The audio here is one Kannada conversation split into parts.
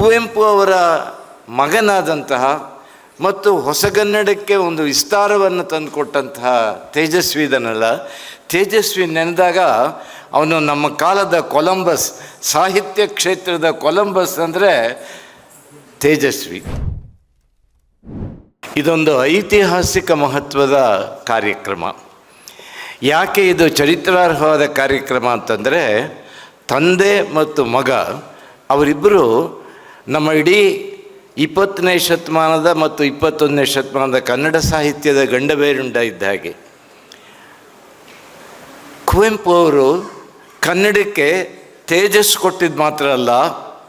ಕುವೆಂಪು ಅವರ ಮಗನಾದಂತಹ ಮತ್ತು ಹೊಸಗನ್ನಡಕ್ಕೆ ಒಂದು ವಿಸ್ತಾರವನ್ನು ತಂದುಕೊಟ್ಟಂತಹ ತೇಜಸ್ವಿ ಇದನ್ನಲ್ಲ ತೇಜಸ್ವಿ ನೆನೆದಾಗ ಅವನು ನಮ್ಮ ಕಾಲದ ಕೊಲಂಬಸ್, ಸಾಹಿತ್ಯ ಕ್ಷೇತ್ರದ ಕೊಲಂಬಸ್ ಅಂದರೆ ತೇಜಸ್ವಿ. ಇದೊಂದು ಐತಿಹಾಸಿಕ ಮಹತ್ವದ ಕಾರ್ಯಕ್ರಮ. ಯಾಕೆ ಇದು ಚರಿತ್ರಾರ್ಹವಾದ ಕಾರ್ಯಕ್ರಮ ಅಂತಂದರೆ ತಂದೆ ಮತ್ತು ಮಗ ಅವರಿಬ್ಬರು ನಮ್ಮ ಇಡೀ ಇಪ್ಪತ್ತನೇ ಶತಮಾನದ ಮತ್ತು ಇಪ್ಪತ್ತೊಂದನೇ ಶತಮಾನದ ಕನ್ನಡ ಸಾಹಿತ್ಯದ ಗಂಡಬೇರುಂಡ ಇದ್ದ ಹಾಗೆ. ಕುವೆಂಪು ಅವರು ಕನ್ನಡಕ್ಕೆ ತೇಜಸ್ ಕೊಟ್ಟಿದ್ದು ಮಾತ್ರ ಅಲ್ಲ,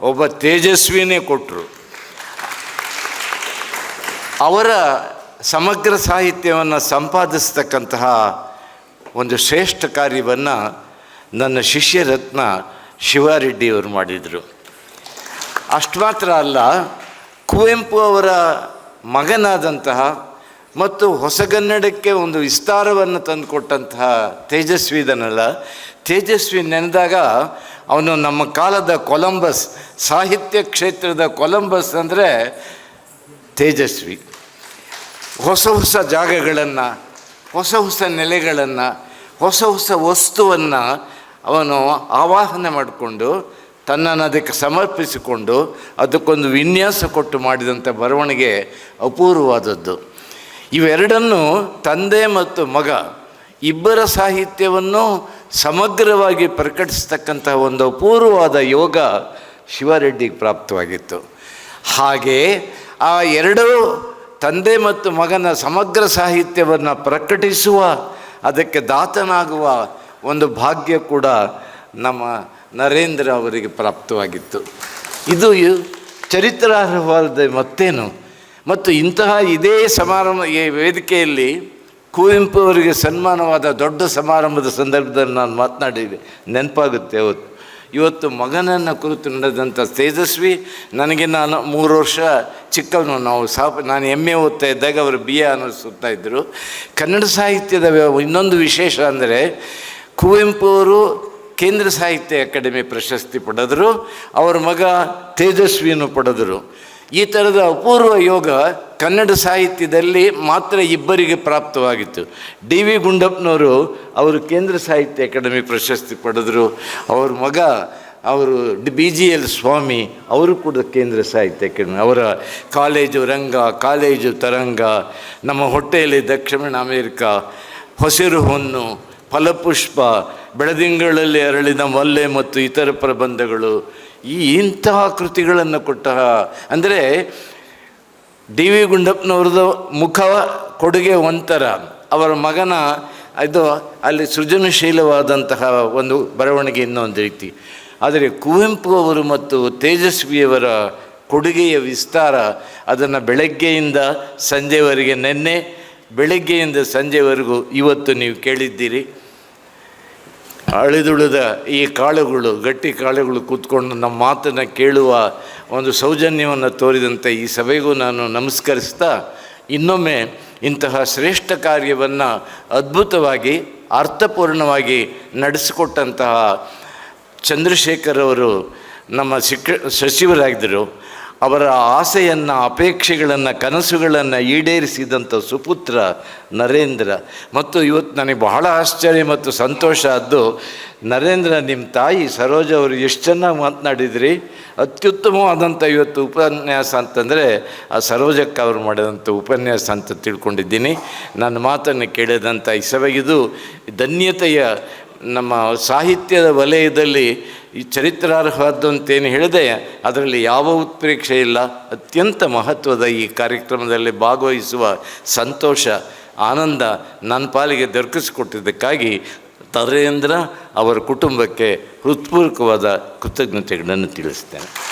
ಒಬ್ಬ ತೇಜಸ್ವಿನೇ ಕೊಟ್ಟರು ಅವರ ಸಮಗ್ರ ಸಾಹಿತ್ಯವನ್ನು ಸಂಪಾದಿಸ್ತಕ್ಕಂತಹ ಒಂದು ಶ್ರೇಷ್ಠ ಕಾರ್ಯವನ್ನು ನನ್ನ ಶಿಷ್ಯರತ್ನ ಶಿವಾರೆಡ್ಡಿಯವರು ಮಾಡಿದರು. ಅಷ್ಟು ಮಾತ್ರ ಅಲ್ಲ, ಕುವೆಂಪು ಅವರ ಮಗನಾದಂತಹ ಮತ್ತು ಹೊಸಗನ್ನಡಕ್ಕೆ ಒಂದು ವಿಸ್ತಾರವನ್ನು ತಂದುಕೊಟ್ಟಂತಹ ತೇಜಸ್ವಿ ಇದನ್ನಲ್ಲ ತೇಜಸ್ವಿ ನೆನೆದಾಗ ಅವನು ನಮ್ಮ ಕಾಲದ ಕೊಲಂಬಸ್, ಸಾಹಿತ್ಯ ಕ್ಷೇತ್ರದ ಕೊಲಂಬಸ್ ಅಂದರೆ ತೇಜಸ್ವಿ. ಹೊಸ ಹೊಸ ಜಾಗಗಳನ್ನು, ಹೊಸ ಹೊಸ ನೆಲೆಗಳನ್ನು, ಹೊಸ ಹೊಸ ವಸ್ತುವನ್ನು ಅವನು ಆವಾಹನೆ ಮಾಡಿಕೊಂಡು ತನ್ನನ್ನು ಅದಕ್ಕೆ ಸಮರ್ಪಿಸಿಕೊಂಡು ಅದಕ್ಕೊಂದು ವಿನ್ಯಾಸ ಕೊಟ್ಟು ಮಾಡಿದಂಥ ಬರವಣಿಗೆ ಅಪೂರ್ವವಾದದ್ದು. ಇವೆರಡನ್ನು ತಂದೆ ಮತ್ತು ಮಗ ಇಬ್ಬರ ಸಾಹಿತ್ಯವನ್ನು ಸಮಗ್ರವಾಗಿ ಪ್ರಕಟಿಸ್ತಕ್ಕಂತಹ ಒಂದು ಅಪೂರ್ವವಾದ ಯೋಗ ಶಿವರೆಡ್ಡಿಗೆ ಪ್ರಾಪ್ತವಾಗಿತ್ತು. ಹಾಗೆ ಆ ಎರಡೂ ತಂದೆ ಮತ್ತು ಮಗನ ಸಮಗ್ರ ಸಾಹಿತ್ಯವನ್ನು ಪ್ರಕಟಿಸುವ, ಅದಕ್ಕೆ ದಾತನಾಗುವ ಒಂದು ಭಾಗ್ಯ ಕೂಡ ನಮ್ಮ ನರೇಂದ್ರ ಅವರಿಗೆ ಪ್ರಾಪ್ತವಾಗಿತ್ತು. ಇದು ಚರಿತ್ರಾರ್ಹವಾದ ಮತ್ತೇನು? ಮತ್ತು ಇಂತಹ ಇದೇ ಸಮಾರಂಭ, ಈ ವೇದಿಕೆಯಲ್ಲಿ ಕುವೆಂಪು ಅವರಿಗೆ ಸನ್ಮಾನವಾದ ದೊಡ್ಡ ಸಮಾರಂಭದ ಸಂದರ್ಭದಲ್ಲಿ ನಾನು ಮಾತನಾಡಿದೆ. ನೆನಪಾಗುತ್ತೆ ಅವತ್ತು. ಇವತ್ತು ಮಗನನ್ನು ಕುರಿತು ನಡೆದಂಥ ತೇಜಸ್ವಿ, ನನಗೆ ನಾನು ಮೂರು ವರ್ಷ ಚಿಕ್ಕವನು. ನಾವು ಸಾಪ, ನಾನು ಎಂ ಎ ಓದ್ತಾ ಇದ್ದಾಗ ಅವರು ಬಿ ಎ ಅನ್ನಿಸುತ್ತಾ ಇದ್ದರು. ಕನ್ನಡ ಸಾಹಿತ್ಯದ ಇನ್ನೊಂದು ವಿಶೇಷ ಅಂದರೆ ಕುವೆಂಪು ಅವರು ಕೇಂದ್ರ ಸಾಹಿತ್ಯ ಅಕಾಡೆಮಿ ಪ್ರಶಸ್ತಿ ಪಡೆದರು, ಅವರ ಮಗ ತೇಜಸ್ವಿಯನ್ನು ಪಡೆದರು. ಈ ಥರದ ಅಪೂರ್ವ ಯೋಗ ಕನ್ನಡ ಸಾಹಿತ್ಯದಲ್ಲಿ ಮಾತ್ರ ಇಬ್ಬರಿಗೆ ಪ್ರಾಪ್ತವಾಗಿತ್ತು. ಡಿ ವಿ ಗುಂಡಪ್ಪನವರು ಅವರು ಕೇಂದ್ರ ಸಾಹಿತ್ಯ ಅಕಾಡೆಮಿ ಪ್ರಶಸ್ತಿ ಪಡೆದರು. ಅವ್ರ ಮಗ, ಅವರು D B G L Swamy, ಅವರು ಕೂಡ ಕೇಂದ್ರ ಸಾಹಿತ್ಯ ಅಕಾಡೆಮಿ, ಅವರ ಕಾಲೇಜು ರಂಗ, ಕಾಲೇಜು ತರಂಗ, ನಮ್ಮ ಹೊಟ್ಟೆಯಲ್ಲಿ ದಕ್ಷಿಣ ಅಮೇರಿಕಾ, ಹೊಸಿರು ಹೊನ್ನು ಫಲಪುಷ್ಪ, ಬೆಳದಿಂಗಳಲ್ಲಿ ಅರಳಿದ ಮಲ್ಲೆ ಮತ್ತು ಇತರ ಪ್ರಬಂಧಗಳು, ಈ ಇಂತಹ ಕೃತಿಗಳನ್ನು ಕೊಟ್ಟ ಅಂದರೆ, ಡಿ ವಿ ಗುಂಡಪ್ಪನವ್ರದ್ದು ಮುಖ ಕೊಡುಗೆ ಒಂಥರ. ಅವರ ಮಗನ ಇದು ಅಲ್ಲಿ ಸೃಜನಶೀಲವಾದಂತಹ ಒಂದು ಬರವಣಿಗೆ ಇನ್ನೊಂದು ರೀತಿ. ಆದರೆ ಕುವೆಂಪು ಅವರು ಮತ್ತು ತೇಜಸ್ವಿಯವರ ಕೊಡುಗೆಯ ವಿಸ್ತಾರ ಅದನ್ನು ಬೆಳಗ್ಗೆಯಿಂದ ಸಂಜೆವರೆಗೆ, ನಿನ್ನೆ ಬೆಳಗ್ಗೆಯಿಂದ ಸಂಜೆವರೆಗೂ ಇವತ್ತು ನೀವು ಕೇಳಿದ್ದೀರಿ. ಅಳಿದುಳಿದ ಈ ಕಾಳುಗಳು, ಗಟ್ಟಿ ಕಾಳುಗಳು ಕೂತ್ಕೊಂಡು ನಮ್ಮ ಮಾತನ್ನು ಕೇಳುವ ಒಂದು ಸೌಜನ್ಯವನ್ನು ತೋರಿದಂತೆ ಈ ಸಭೆಗೂ ನಾನು ನಮಸ್ಕರಿಸ್ತಾ, ಇನ್ನೊಮ್ಮೆ ಇಂತಹ ಶ್ರೇಷ್ಠ ಕಾರ್ಯವನ್ನು ಅದ್ಭುತವಾಗಿ, ಅರ್ಥಪೂರ್ಣವಾಗಿ ನಡೆಸಿಕೊಟ್ಟಂತಹ ಚಂದ್ರಶೇಖರ್ ಅವರು ನಮ್ಮ ಶಿಕ್ಷ, ಸಚಿವರಾಗಿದ್ದರು. ಅವರ ಆಸೆಯನ್ನು, ಅಪೇಕ್ಷೆಗಳನ್ನು, ಕನಸುಗಳನ್ನು ಈಡೇರಿಸಿದಂಥ ಸುಪುತ್ರ ನರೇಂದ್ರ. ಮತ್ತು ಇವತ್ತು ನನಗೆ ಬಹಳ ಆಶ್ಚರ್ಯ ಮತ್ತು ಸಂತೋಷ ಆದ್ದು, ನರೇಂದ್ರ ನಿಮ್ಮ ತಾಯಿ ಸರೋಜ ಅವರು ಎಷ್ಟು ಚೆನ್ನಾಗಿ ಮಾತನಾಡಿದ್ರಿ. ಅತ್ಯುತ್ತಮವಾದಂಥ ಇವತ್ತು ಉಪನ್ಯಾಸ ಅಂತಂದರೆ, ಆ ಸರೋಜಕ್ಕೆ ಅವರು ಮಾಡಿದಂಥ ಉಪನ್ಯಾಸ ಅಂತ ತಿಳ್ಕೊಂಡಿದ್ದೀನಿ. ನನ್ನ ಮಾತನ್ನು ಕೇಳಿದಂಥ ಈ ಸಭೆಗಿದು ಧನ್ಯತೆಯ ನಮ್ಮ ಸಾಹಿತ್ಯದ ವಲಯದಲ್ಲಿ ಈ ಚರಿತ್ರಾರ್ಹವಾದ್ದು ಅಂತೇನು ಹೇಳಿದೆ, ಅದರಲ್ಲಿ ಯಾವ ಉತ್ಪ್ರೇಕ್ಷೆ ಇಲ್ಲ. ಅತ್ಯಂತ ಮಹತ್ವದ ಈ ಕಾರ್ಯಕ್ರಮದಲ್ಲಿ ಭಾಗವಹಿಸುವ ಸಂತೋಷ, ಆನಂದ ನನ್ನ ಪಾಲಿಗೆ ದೊರಕಿಸಿಕೊಟ್ಟಿದ್ದಕ್ಕಾಗಿ ತರೇಂದ್ರ ಅವರ ಕುಟುಂಬಕ್ಕೆ ಹೃತ್ಪೂರ್ವಕವಾದ ಕೃತಜ್ಞತೆಗಳನ್ನು ತಿಳಿಸ್ತೇನೆ.